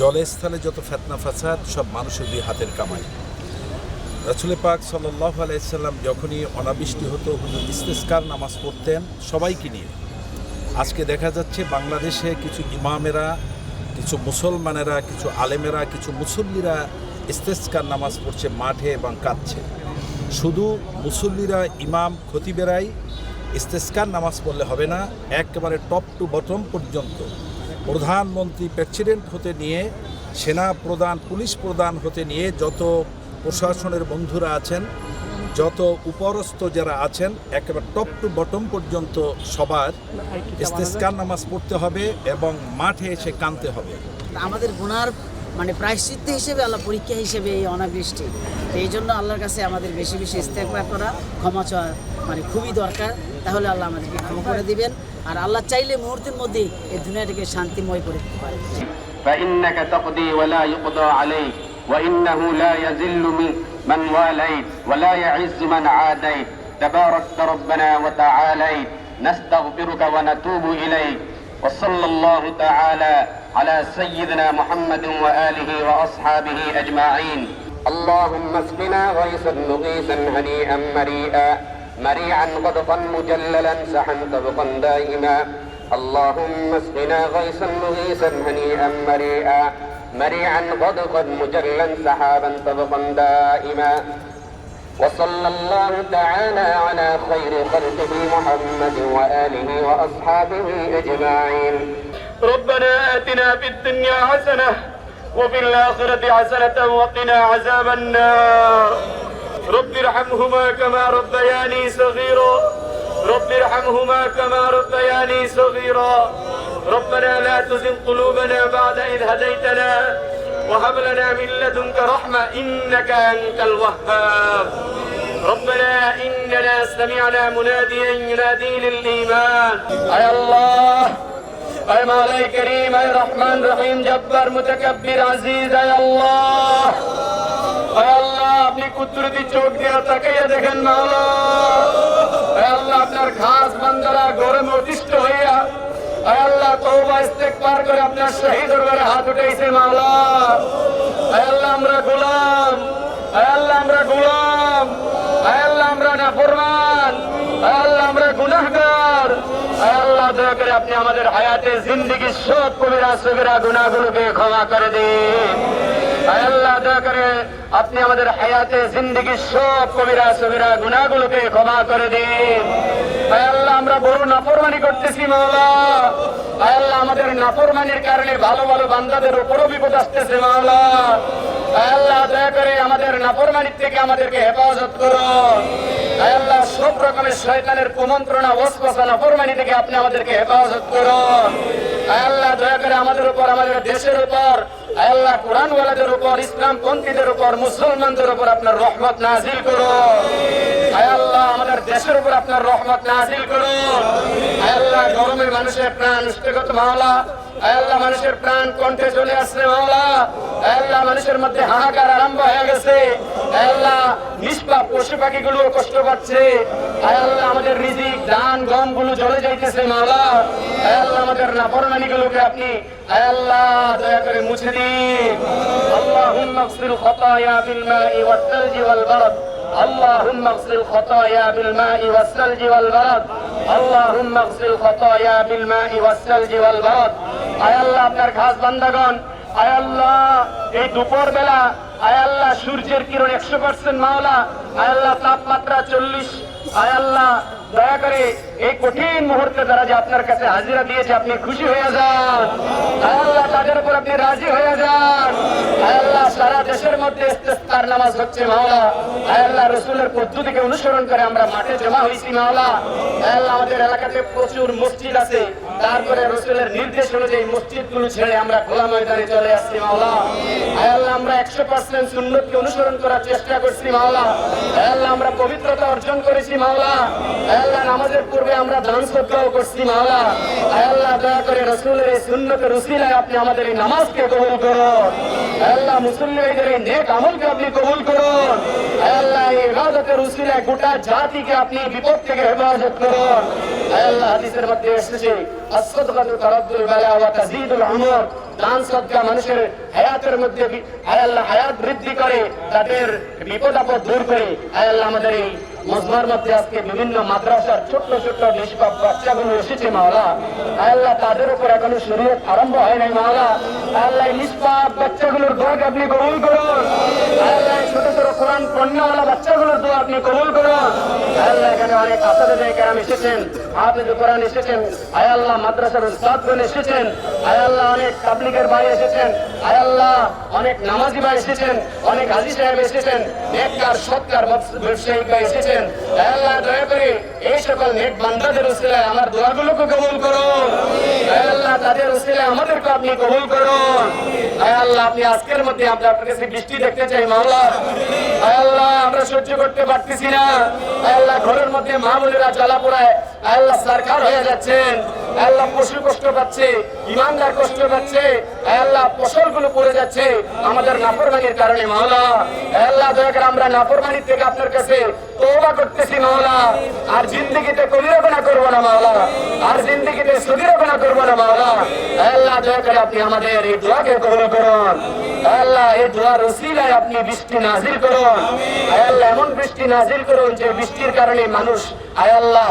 জলস্থলে যত ফেতনা, ফাসাদ, সব মানুষের দুই হাতের কামাই। রাসুলে পাক সাল্লাহ আলাইসাল্লাম যখনই অনাবৃষ্টি হতো, হুজুর ইস্তেস্কার নামাজ পড়তেন সবাইকে নিয়ে। আজকে দেখা যাচ্ছে বাংলাদেশে কিছু ইমামেরা, কিছু মুসলমানেরা, কিছু আলেমেরা, কিছু মুসল্লিরা ইস্তেস্কার নামাজ পড়ছে মাঠে এবং কাঁদছে। শুধু মুসল্লিরা ইমাম, খতিবেরাই ইস্তেস্কার নামাজ পড়লে হবে না, একেবারে টপ টু বটম পর্যন্ত। প্রধানমন্ত্রী প্রেসিডেন্ট হতে নিয়ে, সেনা প্রধান, পুলিশ প্রধান হতে নিয়ে যত প্রশাসনের বন্ধুরা আছেন, যত উপরস্থ যারা আছেন, একেবারে টপ টু বটম পর্যন্ত সবার ইস্তেস্কার নামাজ পড়তে হবে এবং মাঠে এসে কানতে হবে। আমাদের গুনার মানে প্রায়শ্চিত্ত হিসেবে আল্লাহ পরীক্ষা হিসেবে এই অনাবৃষ্টি। এই জন্য আল্লাহর কাছে আমাদের বেশি বেশি ইস্তেকবার করা ক্ষমা চাওয়া মানে খুবই দরকার। তাহলে আল্লাহ আমাদেরকে ক্ষমা করে দিবেন। আর আল্লাহ চাইলে মুহূর্তের মধ্যেই এই দুনিয়াটাকে শান্তিময় করে দিতে পারে فإنك تقضي ولا يقضى عليك وإنه لا يذل من- من واليت ولا يعز من عاديت تباركت ربنا وتعاليت نستغفرك ونتوب إليك وصلى الله تعالى على سيدنا محمد وآله وأصحابه أجمعين اللهم اسقنا غيثا مغيثا هنيئا مريئا مريعا غدقا مجللا سحا طبقا دائما. اللهم اسقنا غيثا مغيثا هنيئا مريئا مريعا غدقا مجلا سحابا طبقا دائما. وصلى الله تعالى على خير خلقه محمد وآله وأصحابه أجمعين. ربنا آتنا في الدنيا حسنة وفي الآخرة حسنة وقنا عذاب النار. رب ارحمهما كما ربياني صغيرا. رب ارحمهما كما ربياني صغيرا. ربنا لا تزغ قلوبنا بعد إذ هديتنا وهب لنا من لدنك رحمة إنك أنت الوهاب. ربنا إننا سمعنا مناديا ينادي للإيمان. أي الله أي مولاي كريم أي رحمن رحيم جبار متكبر عزيز أي الله. أي الله. আপনি কুদরতি চোখ দিয়ে তাকাইয়া দেখেন আল্লাহ, আপনার খাস বান্দারা গরমে অতিষ্ঠ হইয়া করে আপনার দরবারে হাত উঠাইছে মাওলা। আল্লাহ দয়া করে আপনি আমাদের হায়াতে জিন্দগি সব কবিরা, সবিরা, গুনাহগুলোকে ক্ষমা করে দিন। দয়া করে আপনি আমাদের হায়াতে জিন্দগি সব কবিরা সবিরা গুনাহগুলোকে ক্ষমা করে দিন। আমরা বড় নাফরমানি করতেছি, মাওলা। আল্লাহ, আমাদের নাফরমানির কারণে ভালো ভালো বান্দাদের উপরও বিপদ আসতেছে, মাওলা। দয়া করে আমাদের নাফরমানির থেকে আমাদেরকে হেফাজত সব রকমের শয়তানের কুমন্ত্রণা থেকে আপনি আমাদেরকে হেফাজত দয়া করে আমাদের উপর, আমাদের দেশের উপর আল্লাহ কোরআনওয়ালাদের উপর ইসলাম পন্থীদের উপর, মুসলমানদের উপর আপনার রহমত নাজিল করো আয় আল্লাহ, আমাদের দেশের উপর আপনার রহমত নাজিল করুন। আয় আল্লাহ গরমে মানুষের প্রাণ মাওলা আল্লাহ মানুষের প্রাণ কণ্ঠে চলে আসছে মাওলা আয় আল্লাহ মানুষের মধ্যে হাহাকার আরম্ভ হয়ে গেছে আয় আল্লাহ নিষ্পাপ পশু পাখিগুলো কষ্ট পাচ্ছে আয় আল্লাহ আমাদের রিজিক ধান গম গুলো জ্বলে যাইতেছে মাওলা আয় আল্লাহ আমাদের নাফরমানি গুলোকে আপনি আয় আল্লাহ দয়া করে মুছে দিন আল্লাহুম্মা اغفر خطايا بالماء والثلج والبرد اللهم اغسل الخطايا بالماء والثلج والبرد اللهم اغسل الخطايا بالماء والثلج والبرد আয় আল্লাহ আপনার খাস বান্দাগণ, আয় আল্লাহ এই দুপুর বেলা আয় আল্লাহ সূর্যের কিরণ একশো পার্সেন্ট মাওলা আয়াল্লাহ তাপমাত্রা চল্লিশ, আয় আল্লাহ দয়া করে এই কঠিন মুহূর্তে তারা যে আপনার কাছে হাজিরা দিয়েছে, আপনি খুশি হয়ে যান। আয় আল্লাহ তাদের উপর আপনি রাজি হয়ে যান। আয় আল্লাহ সারা দেশের মধ্যে ইস্তেস্তার নামাজ হচ্ছে মাওলা। আয় আল্লাহ রসুলের পদ্ধতিকে অনুসরণ করে আমরা মাঠে জমা হয়েছি মাওলা। আয়াল্লাহ আমাদের এলাকাতে প্রচুর মসজিদ আছে। তারপরে রসুলের নির্দেশ অনুযায়ী মসজিদগুলো ছেড়ে আমরা খোলা ময়দানে চলে আসছি, মাওলা। আমরা একশো পার্সেন্ট সুন্নতকে অনুসরণ করার চেষ্টা করছি, মাওলা। আয় আল্লাহ, আমরা পবিত্রতা অর্জন করেছি, মাওলা। আয় আল্লাহ, নামাজের পূর্বে আমরা দান সদ্গাও করছি, মাওলা। আয় আল্লাহ, দয়া করে রসুলের এই সুন্নতের আপনি আমাদের এই নামাজকে কবুল করুন। আয় আল্লাহ মুসল্লি ভাইদের এই নেক আমলকে আপনি কবুল করুন। আল্লাহ উসিলে গোটা জাতিকে আপনি বিপদ থেকে হেফাজত করুন। আল্লাহ, হাদিসের মধ্যে এসেছে, আসসাদকাতু তারাদ্দুল বালা ওয়া তাযীদুল উমর। দান সদকা মানুষের হায়াতের মধ্যে আল্লাহ, হায়াত বৃদ্ধি করে, তাদের বিপদ আপদ দূর করে। আল্লাহ, আমাদের এই মজমার মধ্যে আজকে বিভিন্ন মাদ্রাসার ছোট্ট ছোট্ট নিষ্পাপ বাচ্চাগুলো এসেছে মাওলা। আল্লাহ তাদের উপর এখনও শরীরের আরম্ভ হয় নাই মাওলা। আল্লাহ নিষ্পাপ বাচ্চাগুলোর দোয়া আপনি কবুল করুন? আল্লাহ ছোট ছোট কোরআন পণ্যওয়ালা বাচ্চাগুলোর দোয়া আপনি কবুল করুন। আল্লাহ এখানে অনেক আসাদে কেরাম এসেছেন। হাফেজ কোরআন এসেছেন, আয় আল্লাহ মাদ্রাসার উস্তাদগণ এসেছেন, আয় আল্লাহ অনেক তাবলিগের ভাই এসেছেন, আয় আল্লাহ অনেক নামাজি ভাই এসেছেন, অনেক হাজি সাহেব এসেছেন, নেককার, সৎকার ব্যবসায়িক ভাই এসেছেন। আয় আল্লাহ দয়া করে এই সকল নেক বান্দাদের উসিলায় আমার দোয়াগুলোকে কবুল করুন আয় আল্লাহ তাদের উসিলায় আমাদেরকে আপনি কবুল করুন আয় আল্লাহ আপনি আজকের মধ্যে আমরা আপনার কাছে বৃষ্টি দেখতে চাই, মাওলা। আয় আল্লাহ আমরা সহ্য করতে পারতেছি না। আয় আল্লাহ ঘরের মধ্যে মা বোনেরা জ্বালা পোড়ায়। আল্লাহ সরকার হয়ে যাচ্ছেন আল্লাহ পশু কষ্ট পাচ্ছে, ইমানদার কষ্ট পাচ্ছে, আল্লাহ ফসলগুলো পড়ে যাচ্ছে, আমাদের নাফরমানির কারণে মাওলা। আল্লাহ দয়া করে আমরা নাফরমানির থেকে আপনার কাছে তওবা করতেছি মাওলা। আর জিন্দগিতে কবিরবনা করব না মাওলা, আর জিন্দগিতে সুদিরবনা করব না মাওলা। আল্লাহ দয়া করে আপনি আমাদের এই দোয়াকে কবুল করুন। আল্লাহ এই দোয়ার ওসিলায় আপনি বৃষ্টি নাজিল করুন। আল্লাহ এমন বৃষ্টি নাজিল করুন যে বৃষ্টির কারণে মানুষ আল্লাহ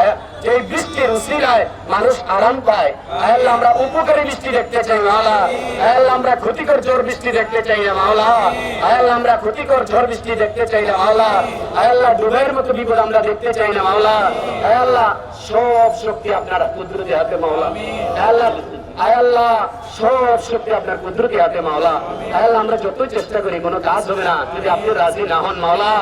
এই বৃষ্টির উসিলায় মানুষ আরাম পায়। আয়াল আমরা উপকারী বৃষ্টি দেখতে চাই, মাওলা। আয়াল আমরা ক্ষতিকর ঝড় বৃষ্টি দেখতে চাই না মাওলা। আয় আল্লাহ আমরা ক্ষতিকর ঝড় বৃষ্টি দেখতে চাই না মাওলা। আয় ডুবের মতো বিপদ আমরা দেখতে চাই না মাওলা। আয় সব শক্তি আপনারা কুদরতি হাতে, মাওলা। আয় আল্লাহ আয় সব শক্তি আপনার কুদরতি হাতে মাওলা। আয় আমরা যতই চেষ্টা করি, কোনো কাজ হবে না। যদি আপনি রাজি না হন, মাওলা।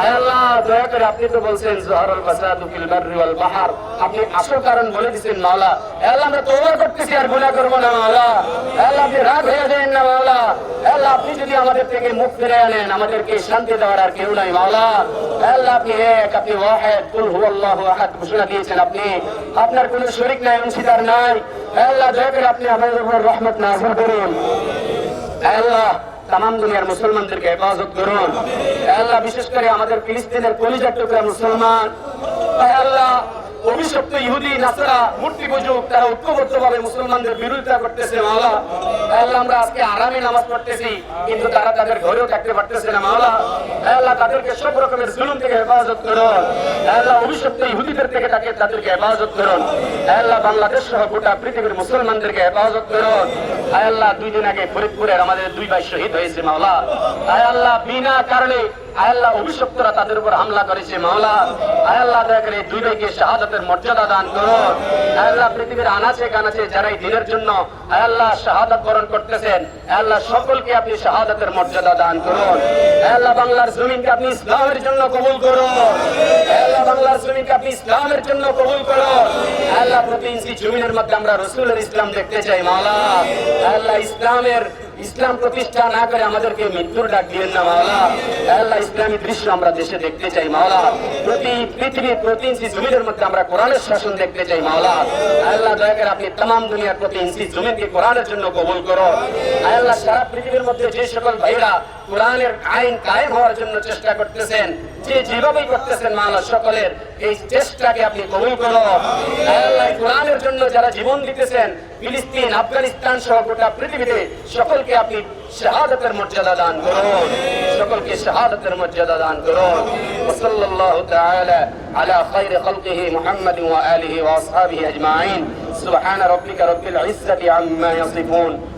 আয় আল্লাহ, দয়া করে আপনি তো বলছেন, জহরুল ফাসাদু ফিল বাররি ওয়াল বাহার। আপনি আসল কারণ বলে দিচ্ছেন, মাওলা। আয় আল্লাহ, আমরা তওবা করতেছি আর গুনাহ করব না, মাওলা। আয় আপনি রাগ হয়ে যাবেন না, মাওলা। আল্লাহ, আপনি যদি আমাদের থেকে মুখ ফিরে আনেন আমাদেরকে শান্তি দেওয়ার আর কেউ নাই, মাওলা। আল্লাহ, আপনি এক, আপনি ওয়াহিদ, কুল হুয়াল্লাহু আহাদ, ঘোষণা দিয়েছেন আপনি। আপনার কোনো শরীক নাই, অংশীদার নাই। আল্লাহ, দয়া করে আপনি আমাদের উপর রহমত নাযিল করুন। আল্লাহ তাম দুনিয়ার মুসলমানদেরকে হেফাজত করুন। আল্লাহ, বিশেষ করে আমাদের ফিলিস্তিনের কলিজার টুকরা মুসলমান। আল্লাহ অভিশপ্ত ইহুদি, নাসারা, মূর্তি পুজুক তারা ঐক্যবদ্ধ ভাবে মুসলমানদের বিরোধিতা করতেছে মাওলা। আল্লাহ, আমরা আজকে আরামে নামাজ পড়তেছি, কিন্তু তারা তাদের ঘরেও থাকতে পারতেছে না, মাওলা। আল্লাহ, তাদেরকে সব রকমের জুলুম থেকে হেফাজত করুন। আল্লাহ অভিশপ্ত ইহুদিদের থেকে তাকে তাদেরকে হেফাজত করুন। আল্লাহ, বাংলাদেশ সহ গোটা পৃথিবীর মুসলমানদেরকে হেফাজত করুন। আল্লাহ, দুই দিন আগে ফরিদপুরের আমাদের দুই ভাই শহীদ হয়েছে, মাওলা। আল্লাহ, বিনা কারণে আয় আল্লাহ অভিশপ্তরা তাদের উপর হামলা করেছে, মাওলা। আয় আল্লাহ দয়া করে দুই ভাইকে শাহাদাতের মর্যাদা দান করুন আয় আল্লাহ পৃথিবীর আনাচে কানাচে যারা এই দিনের জন্য আয় আল্লাহ শাহাদাত বরণ করতেছেন, আয় আল্লাহ সকলকে আপনি শাহাদাতের মর্যাদা দান করুন আয় আল্লাহ বাংলার জমিনকে আপনি ইসলামের জন্য কবুল করুন আয় আল্লাহ বাংলার জমিনকে আপনি ইসলামের জন্য কবুল করুন আয় আল্লাহ প্রতি ইঞ্চি জমিনের মধ্যে আমরা রসুলের ইসলাম দেখতে চাই, মাওলা। আয় আল্লাহ ইসলামের ইসলাম প্রতিষ্ঠা না করে আমাদেরকে মৃত্যুর ডাক দিয়ে না, মাওলা। আল্লাহ, ইসলামী দৃশ্য আমরা দেশে দেখতে চাই, মাওলা। প্রতি পৃথিবীর প্রতি ইঞ্চি জমিনের মধ্যে আমরা কোরআনের শাসন দেখতে চাই, মাওলা। আল্লাহ, দয়া করে আপনি তাম দুনিয়ার প্রতি ইঞ্চি জমিনকে কোরআনের জন্য কবুল করো। আল্লাহ, সারা পৃথিবীর মধ্যে যে সকল ভাইরা কোরআনের আইন কায়েম হওয়ার জন্য চেষ্টা করতেছেন, যে যেভাবেই করতেছেন মানুষ সকলের, এই চেষ্টাকে আপনি কবুল করো। কোরআনের জন্য যারা জীবন দিতেছেন, ফিলিস্তিন, আফগানিস্তান সহ গোটা পৃথিবীতে, সকলকে আপনি শাহাদতের মর্যাদা দান করুন। সকলকে শাহাদতের মর্যাদা দান করুন। সাল্লাল্লাহু তাআলা আলা খায়রি খালকিহি মুহাম্মদ ওয়া আলিহি ওয়া আসহাবিহি আজমাইন। সুবহান রাব্বিকা রাব্বিল আম্মা ইয়াসিফুন।